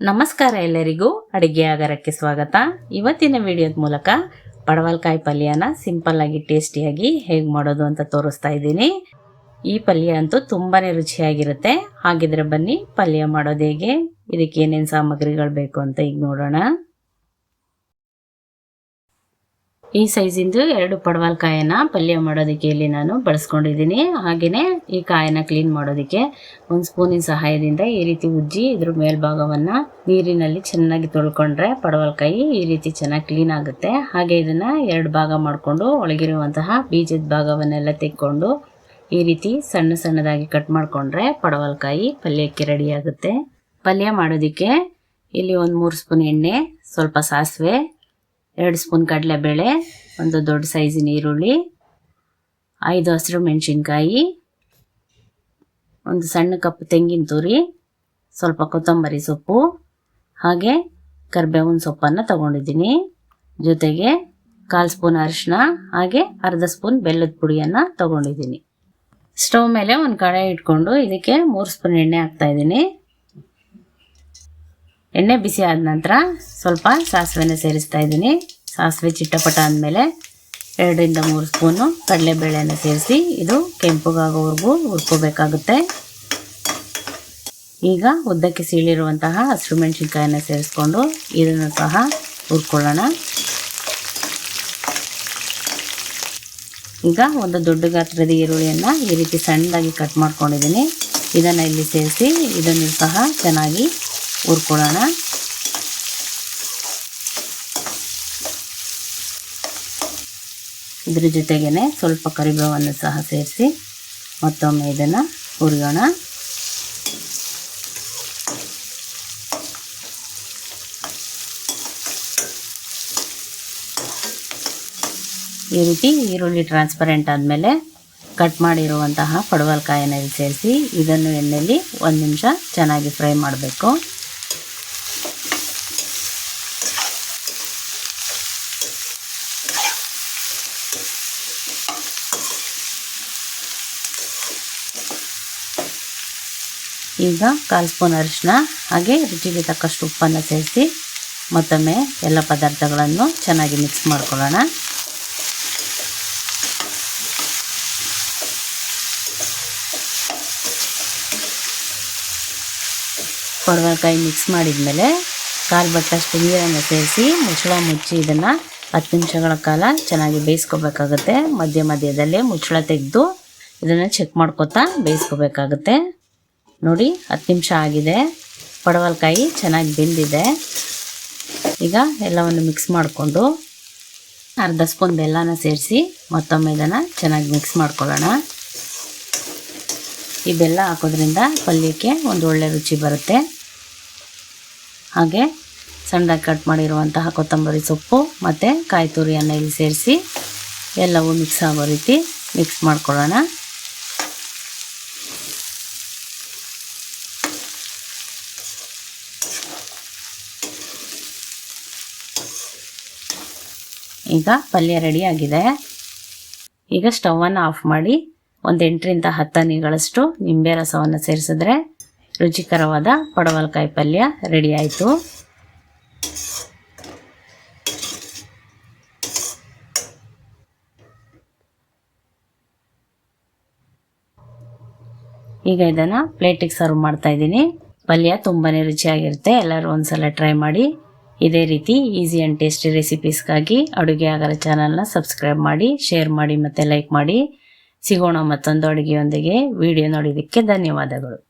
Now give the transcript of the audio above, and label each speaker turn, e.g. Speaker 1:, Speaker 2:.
Speaker 1: ನಮಸ್ಕಾರ ಎಲ್ಲರಿಗೂ. ಅಡುಗೆ ಆಗರಕ್ಕೆ ಸ್ವಾಗತ. ಇವತ್ತಿನ ವಿಡಿಯೋದ ಮೂಲಕ ಪಡವಲ್ಕಾಯಿ ಪಲ್ಯನ ಸಿಂಪಲ್ ಆಗಿ ಟೇಸ್ಟಿಯಾಗಿ ಹೇಗೆ ಮಾಡೋದು ಅಂತ ತೋರಿಸ್ತಾ ಇದ್ದೀನಿ. ಈ ಪಲ್ಯ ಅಂತೂ ತುಂಬಾ ರುಚಿಯಾಗಿರುತ್ತೆ. ಹಾಗಿದ್ರೆ ಬನ್ನಿ ಪಲ್ಯ ಮಾಡೋದು ಹೇಗೆ, ಇದಕ್ಕೆ ಏನೇನು ಸಾಮಗ್ರಿಗಳು ಬೇಕು ಅಂತ ಈಗ ನೋಡೋಣ. ಈ ಸೈಜಿಂದು ಎರಡು ಪಡವಲ್ಕಾಯನ್ನ ಪಲ್ಯ ಮಾಡೋದಕ್ಕೆ ಇಲ್ಲಿ ನಾನು ಬಳಸ್ಕೊಂಡಿದ್ದೀನಿ. ಹಾಗೆಯೇ ಈ ಕಾಯನ್ನ ಕ್ಲೀನ್ ಮಾಡೋದಕ್ಕೆ ಒಂದು ಸ್ಪೂನಿನ ಸಹಾಯದಿಂದ ಈ ರೀತಿ ಉಜ್ಜಿ ಇದ್ರ ಮೇಲ್ಭಾಗವನ್ನು ನೀರಿನಲ್ಲಿ ಚೆನ್ನಾಗಿ ತೊಳ್ಕೊಂಡ್ರೆ ಪಡವಲ್ಕಾಯಿ ಈ ರೀತಿ ಚೆನ್ನಾಗಿ ಕ್ಲೀನ್ ಆಗುತ್ತೆ. ಹಾಗೆ ಇದನ್ನು ಎರಡು ಭಾಗ ಮಾಡಿಕೊಂಡು ಒಳಗಿರುವಂತಹ ಬೀಜದ ಭಾಗವನ್ನೆಲ್ಲ ತೆಕ್ಕೊಂಡು ಈ ರೀತಿ ಸಣ್ಣ ಸಣ್ಣದಾಗಿ ಕಟ್ ಮಾಡಿಕೊಂಡ್ರೆ ಪಡವಲ್ಕಾಯಿ ಪಲ್ಯಕ್ಕೆ ರೆಡಿ ಆಗುತ್ತೆ. ಪಲ್ಯ ಮಾಡೋದಕ್ಕೆ ಇಲ್ಲಿ ಒಂದು ಮೂರು ಸ್ಪೂನ್ ಎಣ್ಣೆ, ಸ್ವಲ್ಪ ಸಾಸಿವೆ ಎರಡು ಸ್ಪೂನ್ ಕಡಲೆಬೇಳೆ, ಒಂದು ದೊಡ್ಡ ಸೈಜಿನ ಈರುಳ್ಳಿ, ಐದು ಹಸಿರು ಮೆಣಸಿನ್ಕಾಯಿ, ಒಂದು ಸಣ್ಣ ಕಪ್ ತೆಂಗಿನ ತುರಿ, ಸ್ವಲ್ಪ ಕೊತ್ತಂಬರಿ ಸೊಪ್ಪು, ಹಾಗೆ ಕರಿಬೇವಿನ ಸೊಪ್ಪನ್ನು ತಗೊಂಡಿದ್ದೀನಿ. ಜೊತೆಗೆ ಕಾಲು ಸ್ಪೂನ್ ಅರಿಶಿನ ಹಾಗೆ ಅರ್ಧ ಸ್ಪೂನ್ ಬೆಲ್ಲದ ಪುಡಿಯನ್ನು ತಗೊಂಡಿದ್ದೀನಿ. ಸ್ಟವ್ ಮೇಲೆ ಒಂದು ಕಡೆ ಇಟ್ಕೊಂಡು ಇದಕ್ಕೆ ಮೂರು ಸ್ಪೂನ್ ಎಣ್ಣೆ ಹಾಕ್ತಾ ಇದ್ದೀನಿ. ಎಣ್ಣೆ ಬಿಸಿ ಆದ ನಂತರ ಸ್ವಲ್ಪ ಸಾಸಿವೆನ ಸೇರಿಸ್ತಾ ಇದ್ದೀನಿ. ಸಾಸಿವೆ ಚಿಟ್ಟಪಟ ಆದಮೇಲೆ ಎರಡರಿಂದ ಮೂರು ಸ್ಪೂನು ಕಡಲೆಬೇಳೆಯನ್ನು ಸೇರಿಸಿ ಇದು ಕೆಂಪುಗಾಗೋವರೆಗೂ ಹುರ್ಕೋಬೇಕಾಗುತ್ತೆ. ಈಗ ಉದ್ದಕ್ಕೆ ಸೀಳಿರುವಂತಹ ಹಸಿರು ಮೆಣಸಿನ್ಕಾಯನ್ನು ಸೇರಿಸ್ಕೊಂಡು ಇದನ್ನು ಸಹ ಹುರ್ಕೊಳ್ಳೋಣ. ಈಗ ಒಂದು ದೊಡ್ಡ ಗಾತ್ರದ ಈರುಳ್ಳಿಯನ್ನು ಈ ರೀತಿ ಸಣ್ಣದಾಗಿ ಕಟ್ ಮಾಡ್ಕೊಂಡಿದ್ದೀನಿ. ಇದನ್ನು ಇಲ್ಲಿ ಸೇರಿಸಿ ಇದನ್ನು ಸಹ ಚೆನ್ನಾಗಿ ಹುರ್ಕೊಳ್ಳೋಣ. ಇದ್ರ ಜೊತೆಗೇ ಸ್ವಲ್ಪ ಕರಿಬೇವನ್ನು ಸಹ ಸೇರಿಸಿ ಮತ್ತೊಮ್ಮೆ ಇದನ್ನು ಹುರಿಯೋಣ. ಈ ರೀತಿ ಈರುಳ್ಳಿ ಟ್ರಾನ್ಸ್ಪರೆಂಟ್ ಆದಮೇಲೆ ಕಟ್ ಮಾಡಿರುವಂತಹ ಪಡವಲ್ಕಾಯನ್ನು ಸೇರಿಸಿ ಇದನ್ನು ಎಣ್ಣೆಯಲ್ಲಿ ಒಂದು ನಿಮಿಷ ಚೆನ್ನಾಗಿ ಫ್ರೈ ಮಾಡಬೇಕು. ಈಗ ಕಾಲು ಸ್ಪೂನ್ ಅರಿಶಿನ ಹಾಗೆ ರುಚಿಗೆ ತಕ್ಕಷ್ಟು ಉಪ್ಪನ್ನು ಸೇರಿಸಿ ಮತ್ತೊಮ್ಮೆ ಎಲ್ಲ ಪದಾರ್ಥಗಳನ್ನು ಚೆನ್ನಾಗಿ ಮಿಕ್ಸ್ ಮಾಡ್ಕೊಳ್ಳೋಣ. ಪಡವಲ್ಕಾಯಿ ಮಿಕ್ಸ್ ಮಾಡಿದ ಮೇಲೆ ಕಾಲು ಬಟ್ಟಷ್ಟು ನೀರನ್ನು ಸೇರಿಸಿ ಮುಚ್ಚಳ ಮುಚ್ಚಿ ಇದನ್ನು ಹತ್ತು ನಿಮಿಷಗಳ ಕಾಲ ಚೆನ್ನಾಗಿ ಬೇಯಿಸ್ಕೋಬೇಕಾಗುತ್ತೆ. ಮಧ್ಯ ಮಧ್ಯದಲ್ಲಿ ಮುಚ್ಚಳ ತೆಗೆದು ಇದನ್ನು ಚೆಕ್ ಮಾಡ್ಕೋತಾ ಬೇಯಿಸ್ಕೋಬೇಕಾಗುತ್ತೆ. ನೋಡಿ, ಹತ್ತು ನಿಮಿಷ ಆಗಿದೆ. ಪಡವಲಕಾಯಿ ಚೆನ್ನಾಗಿ ಬೆಂದಿದೆ. ಈಗ ಎಲ್ಲವನ್ನು ಮಿಕ್ಸ್ ಮಾಡಿಕೊಂಡು ಅರ್ಧ ಸ್ಪೂನ್ ಬೆಲ್ಲನ ಸೇರಿಸಿ ಮತ್ತೊಮ್ಮೆ ಇದನ್ನು ಚೆನ್ನಾಗಿ ಮಿಕ್ಸ್ ಮಾಡ್ಕೊಳ್ಳೋಣ. ಈ ಬೆಲ್ಲ ಹಾಕೋದ್ರಿಂದ ಪಲ್ಯಕ್ಕೆ ಒಂದು ಒಳ್ಳೆ ರುಚಿ ಬರುತ್ತೆ. ಹಾಗೆ ಸಣ್ಣದಾಗಿ ಕಟ್ ಮಾಡಿರುವಂತಹ ಕೊತ್ತಂಬರಿ ಸೊಪ್ಪು ಮತ್ತು ಕಾಯಿ ತುರಿಯನ್ನು ಇಲ್ಲಿ ಸೇರಿಸಿ ಎಲ್ಲವೂ ಮಿಕ್ಸ್ ಆಗೋ ರೀತಿ ಮಿಕ್ಸ್ ಮಾಡ್ಕೊಳ್ಳೋಣ. ಈಗ ಪಲ್ಯ ರೆಡಿ ಆಗಿದೆ. ಈಗ ಸ್ಟವನ್ನು ಆಫ್ ಮಾಡಿ ಒಂದು ಎಂಟರಿಂದ ಹತ್ತು ಹನಿಗಳಷ್ಟು ನಿಂಬೆ ರಸವನ್ನು ಸೇರಿಸಿದ್ರೆ ರುಚಿಕರವಾದ ಪಡವಲಕಾಯಿ ಪಲ್ಯ ರೆಡಿ ಆಯಿತು. ಈಗ ಇದನ್ನು ಪ್ಲೇಟಿಗೆ ಸರ್ವ್ ಮಾಡ್ತಾ ಇದ್ದೀನಿ. ಪಲ್ಯ ತುಂಬಾ ರುಚಿಯಾಗಿರುತ್ತೆ. ಎಲ್ಲರೂ ಒಂದ್ಸಲ ಟ್ರೈ ಮಾಡಿ. ಇದೇ ರೀತಿ ಈಸಿ ಆ್ಯಂಡ್ ಟೇಸ್ಟಿ ರೆಸಿಪೀಸ್ಗಾಗಿ ಅಡುಗೆ ಆಗರ ಚಾನಲ್ನ ಸಬ್ಸ್ಕ್ರೈಬ್ ಮಾಡಿ ಶೇರ್ ಮಾಡಿ ಮತ್ತು ಲೈಕ್ ಮಾಡಿ. ಸಿಗೋಣ ಮತ್ತೊಂದು ಅಡುಗೆಯೊಂದಿಗೆ ವಿಡಿಯೋ ನೋಡಿದ್ದಕ್ಕೆ ಧನ್ಯವಾದಗಳು.